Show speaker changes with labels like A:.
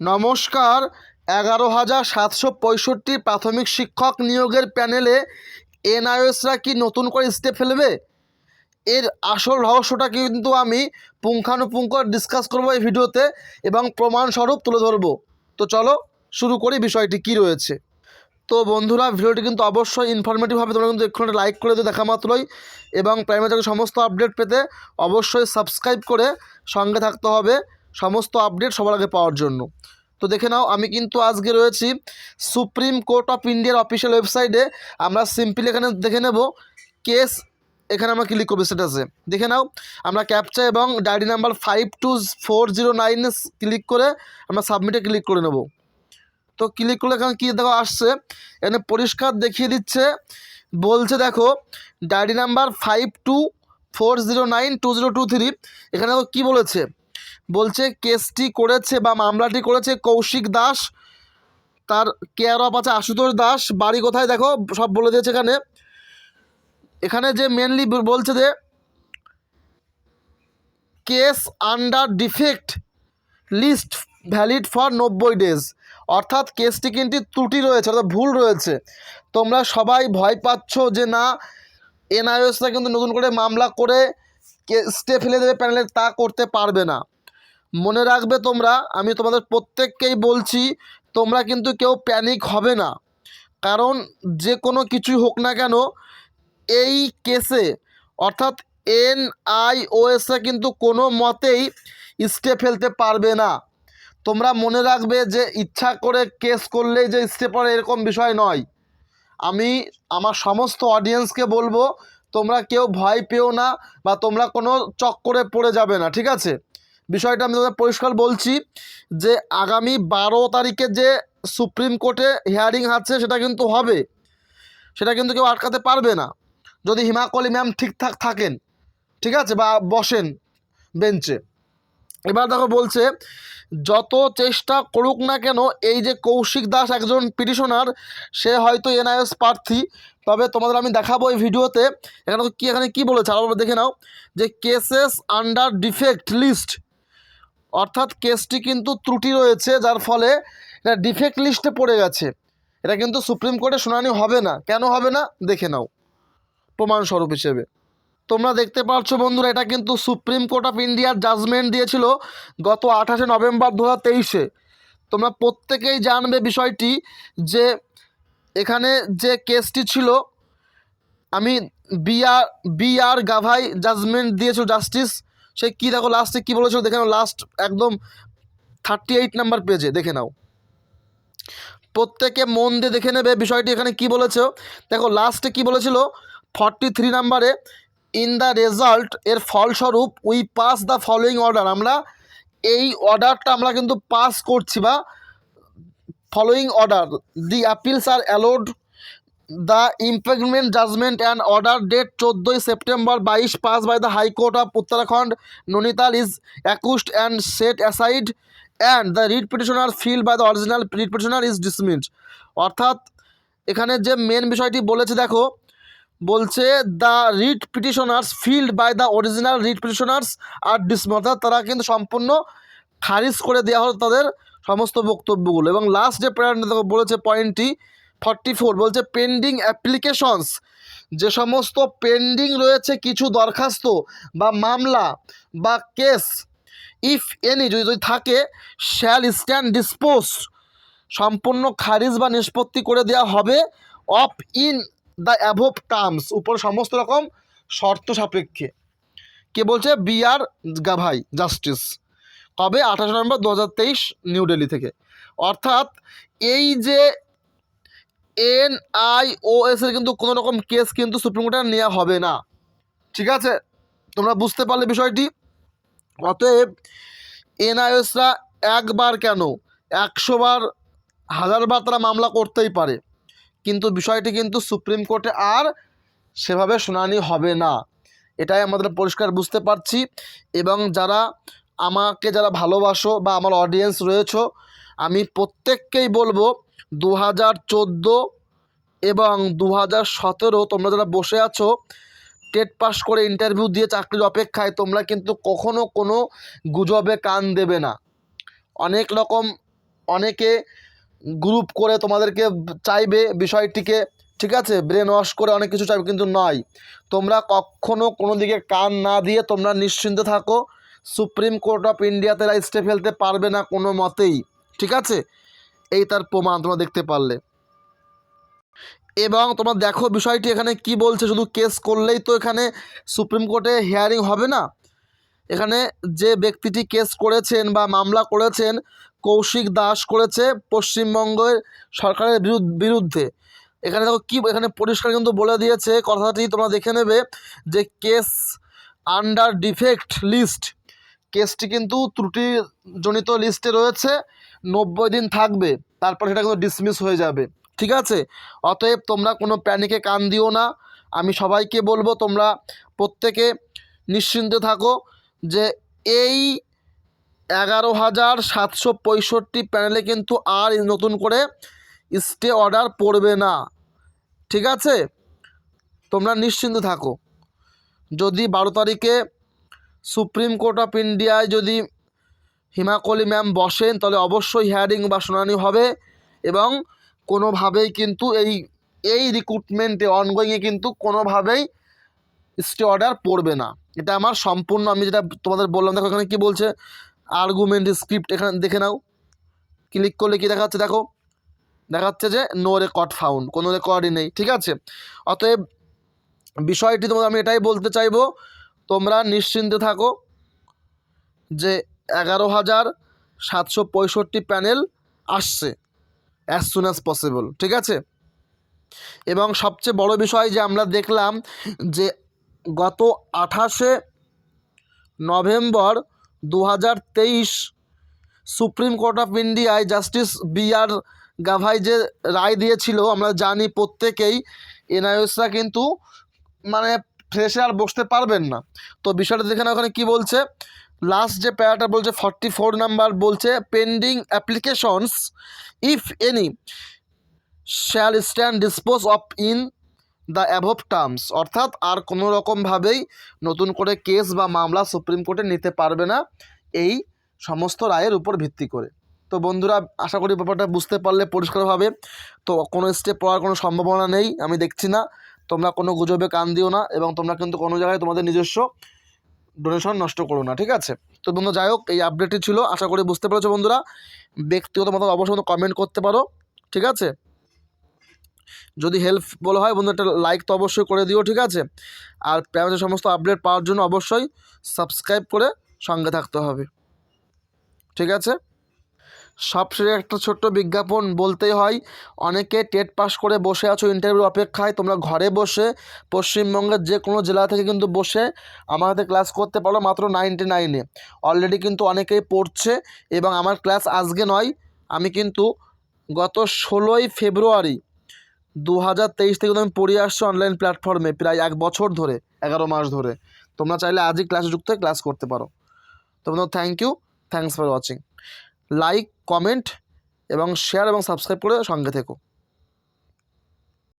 A: নমস্কার। এগারো হাজার সাতশো পঁয়ষট্টি প্রাথমিক শিক্ষক নিয়োগের প্যানেলে এনআইএসরা কি নতুন করে স্টেপ ফেলবে? এর আসল রহস্যটা কিন্তু আমি পুঙ্খানুপুঙ্খ ডিসকাস করব এই ভিডিওতে এবং প্রমাণস্বরূপ তুলে ধরবো। তো চলো শুরু করি বিষয়টি কি রয়েছে। তো বন্ধুরা, ভিডিওটি কিন্তু অবশ্যই ইনফরমেটিভ হবে, তোমরা কিন্তু এক্ষুনি লাইক করে দিও দেখা মাত্রই এবং প্রাইমারি সমস্ত আপডেট পেতে অবশ্যই সাবস্ক্রাইব করে সঙ্গে থাকতে হবে। সমস্ত আপডেট সবার আগে পাওয়ার জন্য। তো দেখে নাও, আমি কিন্তু আজকে রয়েছি সুপ্রিম কোর্ট অফ ইন্ডিয়ার অফিসিয়াল ওয়েবসাইটে আমরা সিম্পলি এখানে দেখে নেব কেস এখানে আমরা ক্লিক করব স্ট্যাটাসে দেখে নাও, আমরা ক্যাপচা এবং diary number five two four zero নাইনে ক্লিক করে আমরা সাবমিটে ক্লিক করে নেব। তো ক্লিক করলে এখানে কী দেখো আসছে? এখানে পরিষ্কার দেখিয়ে দিচ্ছে, বলছে দেখো diary number five two four zero nine two zero two three এখানে দেখো কী বলেছে? বলছে, কেসটি করেছে বা মামলাটি করেছে কৌশিক দাস। তার কেয়ার অফ আছে আশুতোষ দাস। বাড়ি কোথায় দেখো, সব বলে দিয়েছে এখানে। এখানে যে মেনলি বলছে যে case under defect list valid for নব্বই ডেজ অর্থাৎ কেসটি কিন্তু ত্রুটি রয়েছে, অর্থাৎ ভুল রয়েছে। তোমরা সবাই ভয় পাচ্ছ যে না, এনআইএসরা কিন্তু নতুন করে মামলা করে স্টে ফেলে দেবে প্যানেলে তা করতে পারবে না। মনে রাখবে তোমরা, আমি তোমাদের প্রত্যেককেই বলছি, তোমরা কিন্তু কেউ প্যানিক হবে না। কারণ যে কোনো কিছুই হোক না কেন, এই কেসে অর্থাৎ এন আই ওএসরা কিন্তু কোনো মতেই স্টে ফেলতে পারবে না। তোমরা মনে রাখবে যে ইচ্ছা করে কেস করলেই যে স্টে পড়ে এরকম বিষয় নয়। আমি, আমার সমস্ত অডিয়েন্সকে বলব, তোমরা কেউ ভয় পেও না বা তোমরা কোনো চক্করে পড়ে যাবে না, ঠিক আছে? বিষয়টা আমি তোমাদের পরিষ্কার বলছি যে আগামী বারো তারিখে যে সুপ্রিম কোর্টে হিয়ারিং আছে, সেটা কিন্তু হবে। সেটা কিন্তু কেউ আটকাতে পারবে না। যদি হিমাকলি ম্যাম ঠিকঠাক থাকেন, ঠিক আছে, বা বসেন বেঞ্চে। এবার দেখো বলছে, যত চেষ্টা করুক না কেন, এই যে কৌশিক দাস একজন পিটিশনার, সে হয়তো এনআইএস প্রার্থী। তবে তোমাদের আমি দেখাবো এই ভিডিওতে, এখানে কি এখানে কি বলেছে আবার দেখে নাও। যে কেসেস আন্ডার ডিফেক্ট লিস্ট অর্থাৎ কেসটি কিন্তু ত্রুটি রয়েছে, যার ফলে এটা ডিফেক্ট লিস্টে পড়ে গেছে। এটা কিন্তু সুপ্রিম কোর্টে শুনানি হবে না। কেন হবে না? দেখে নাও। প্রমাণস্বরূপ হিসেবে। তোমরা দেখতে পাচ্ছ বন্ধুরা, এটা কিন্তু সুপ্রিম কোর্ট অফ ইন্ডিয়ার জাজমেন্ট দিয়েছিল গত আঠাশে নভেম্বর দু তেইশে। তোমরা প্রত্যেকেই জানবে বিষয়টি যে এখানে যে কেসটি ছিল, আমি বিআর বিআর গাভাই জাজমেন্ট দিয়েছিল জাস্টিস সে কী দেখো লাস্টে কী বলেছিল দেখে নাও লাস্ট একদম থার্টি এইট নাম্বার পেজে দেখে নাও। প্রত্যেকে মন দিয়ে দেখে নেবে বিষয়টি, এখানে কি বলেছে? দেখো লাস্টে কি বলেছিল? ফর্টি থ্রি নাম্বারে ইন দ্য রেজাল্ট এর ফলস্বরূপ we pass the following order আমরা এই অর্ডারটা আমরা কিন্তু পাস করছি বা following order the appeals are allowed the impugned judgement and order dated চোদ্দোই সেপ্টেম্বর বাইশ pass by the High Court of Uttarakhand. Nainital is accused and set aside and the writ petitioner filed by the original writ petitioner is dismissed. অর্থাৎ এখানে যে main বিষয়টি বলেছে, দেখো, বলছে the writ petitioners filed by the original writ petitioners are dismissed অর্থাৎ তারা কিন্তু সম্পূর্ণ খারিজ করে দেওয়া হলো তাদের সমস্ত বক্তব্যগুলো। এবং লাস্ট যে পয়েন্ট বলেছে পয়েন্টটি ফর্টি ফোর বলছে পেন্ডিং অ্যাপ্লিকেশনস যে সমস্ত পেন্ডিং রয়েছে, কিছু দরখাস্ত বা মামলা বা কেস ইফ এনি যদি যদি থাকে শ্যাল স্ট্যান্ড ডিসপোজ সম্পূর্ণ খারিজ বা নিষ্পত্তি করে দেওয়া হবে of in the above terms উপর সমস্ত রকম শর্ত সাপেক্ষে। কে বলছে? বি আর গাভাই জাস্টিস কবে? আঠাশ নভেম্বর দু হাজার তেইশ, নিউ দিল্লি থেকে। অর্থাৎ এই যে এন আই ও এস এর কিন্তু কোনো রকম কেস কিন্তু সুপ্রিম কোর্টে নেওয়া হবে না। ঠিক আছে? তোমরা বুঝতে পারলে বিষয়টি? অতএব এনআইএসরা একবার কেন একশোবার হাজারবার তারা মামলা করতেই পারে। কিন্তু বিষয়টি কিন্তু সুপ্রিম কোর্টে আর সেভাবে শুনানি হবে না। এটাই আমাদের পরিষ্কার বুঝতে পারছি। এবং যারা আমাকে যারা ভালোবাসো বা আমার অডিয়েন্স রয়েছো, আমি প্রত্যেককেই বলব দু হাজার চোদ্দ এবং দু হাজার সতেরো, তোমরা যারা বসে আছো, টেট পাস করে ইন্টারভিউ দিয়ে চাকরির অপেক্ষায়, তোমরা কিন্তু কখনো কোনো গুজবে কান দেবে না। অনেক রকম অনেকে গ্রুপ করে তোমাদেরকে চাইবে বিষয়টিকে, ঠিক আছে? ব্রেন ওয়াশ করে অনেক কিছু চাইবে, কিন্তু নয়। তোমরা কখনো কোনো দিকে কান না দিয়ে তোমরা নিশ্চিন্তে থাকো। সুপ্রিম কোর্ট অফ ইন্ডিয়াতে স্টে ফেলতে পারবে না কোনো মতেই, ঠিক আছে? এই তার প্রমাণ তোমরা দেখতে পারলে। এবং তোমরা দেখো বিষয়টি এখানে কি বলছে, শুধু কেস করলেই তো এখানে সুপ্রিম কোর্টে হিয়ারিং হবে না। এখানে যে ব্যক্তিটি কেস করেছেন বা মামলা করেছেন, কৌশিক দাস করেছে পশ্চিমবঙ্গের সরকারের বিরুদ্ধ- এখানে দেখো কি, এখানে পরিষ্কার কিন্তু বলে দিয়েছে, কথাটি তোমরা দেখে নেবে যে কেস আন্ডার ডিফেক্ট লিস্ট কেসটি কিন্তু ত্রুটিজনিত লিস্টে রয়েছে। নব্বই দিন থাকবে, তারপর সেটা কিন্তু ডিসমিস হয়ে যাবে। ঠিক আছে? অতএব তোমরা কোনো প্যানিকে কান দিও না। আমি সবাইকে বলব, তোমরা প্রত্যেকে নিশ্চিন্তে থাকো যে এই এগারো হাজার সাতশো পঁয়ষট্টি প্যানেলে কিন্তু আর নতুন করে স্টে অর্ডার পড়বে না। ঠিক আছে? তোমরা নিশ্চিন্তে থাকো। যদি বারো তারিখে সুপ্রিম কোর্ট অফ ইন্ডিয়ায় যদি হিমাকলি ম্যাম বসেন, তাহলে অবশ্যই হিয়ারিং বা শুনানি হবে এবং কোনোভাবেই কিন্তু এই এই রিক্রুটমেন্টে অনগোয়িংয়ে কিন্তু কোনোভাবেই স্টে অর্ডার পড়বে না। এটা আমার সম্পূর্ণ, আমি যেটা তোমাদের বললাম, দেখো এখানে কী বলছে? আর্গুমেন্ট স্ক্রিপ্ট এখানে, দেখে নাও। ক্লিক করলে কী দেখাচ্ছে? দেখো, দেখাচ্ছে যে নো রেকর্ড ফাউন্ড কোনো রেকর্ডই নেই, ঠিক আছে? অতএব বিষয়টি তোমাদের, আমি এটাই বলতে চাইব, তোমরা নিশ্চিন্তে থাকো যে এগারো হাজার সাতশো পঁয়ষট্টি প্যানেল আসছে অ্যাজ সুন অ্যাজ পসিবল ঠিক আছে? এবং সবচেয়ে বড় বিষয় যে আমরা দেখলাম যে গত আঠাশে নভেম্বর দু তেইশ সুপ্রিম কোর্ট অফ ইন্ডিয়ায় জাস্টিস বি আর গাভাই যে রায় দিয়েছিল, আমরা জানি প্রত্যেকেই এনআইএসরা কিন্তু মানে ফ্রেশে আর বসতে পারবেন না। তো বিষয়টা দেখে না ওখানে কী বলছে। লাস্ট যে প্যারাটা বলছে ফর্টি ফোর নাম্বার বলছে pending applications if any shall stand dispose of in the above terms অর্থাৎ আর কোনো রকমভাবেই নতুন করে কেস বা মামলা সুপ্রিম কোর্টে নিতে পারবে না এই সমস্ত রায়ের উপর ভিত্তি করে। তো বন্ধুরা, আশা করি ব্যাপারটা বুঝতে পারলে পরিষ্কারভাবে। তো কোনো স্টেপ পড়ার কোনো সম্ভাবনা নেই, আমি দেখছি না। তোমরা কোনো গুজবে কান দিও না এবং তোমরা কিন্তু কোনো জায়গায় তোমাদের নিজস্ব ডোনেশন নষ্ট করো না, ঠিক আছে? তো বন্ধু, যাই হোক, এই আপডেটটি ছিল, আশা করি বুঝতে পেরেছ বন্ধুরা। ব্যক্তিগত মতো অবশ্যই কমেন্ট করতে পারো, ঠিক আছে? যদি হেল্প বলা হয়, বন্ধু, একটা লাইক তো অবশ্যই করে দিও, ঠিক আছে? আর প্রাইভেটের সমস্ত আপডেট পাওয়ার জন্য অবশ্যই সাবস্ক্রাইব করে সঙ্গে থাকতে হবে, ঠিক আছে? সবশেষে একটা ছোট্ট বিজ্ঞাপন বলতেই হয়, অনেকে টেট পাস করে বসে আছো ইন্টারভিউ অপেক্ষায়, তোমরা ঘরে বসে পশ্চিমবঙ্গের যে কোনো জেলা থেকে কিন্তু বসে আমার হাতে ক্লাস করতে পারো মাত্র নাইনটি নাইনে অলরেডি কিন্তু অনেকেই পড়ছে এবং আমার ক্লাস আজকে নয়, আমি কিন্তু গত ষোলোই ফেব্রুয়ারি দু হাজার তেইশ থেকে আমি পড়িয়ে আসছি অনলাইন প্ল্যাটফর্মে প্রায় এক বছর ধরে, এগারো মাস ধরে। তোমরা চাইলে আজই ক্লাসে যুক্ত হয়ে ক্লাস করতে পারো। তো বন্ধু thank you thanks for watching like comment এবং শেয়ার এবং সাবস্ক্রাইব করে সঙ্গে থেকো।